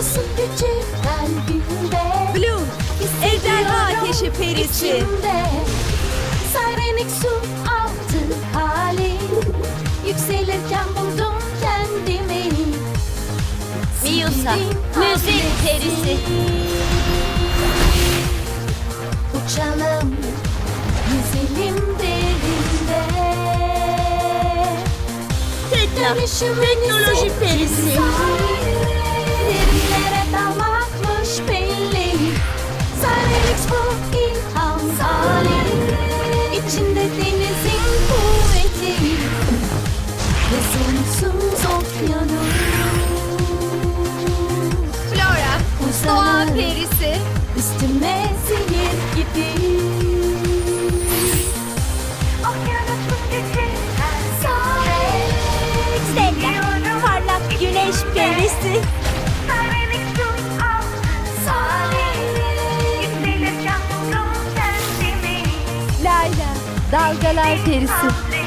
Yaşasın gücü kalbimde Blue, ejderha ateşi perisi. içimde. Sirenik su altı hali Yükselirken buldum kendimi Miusa, müzik perisi. Uçalım Yüzelim derinde teknoloji perisi. Ve sonsuz okyanus. Flora, doğa Uzanır. perisi. Üstüme zehir gibi. Parlak güneş perisi. Layla, dalgalar perisi.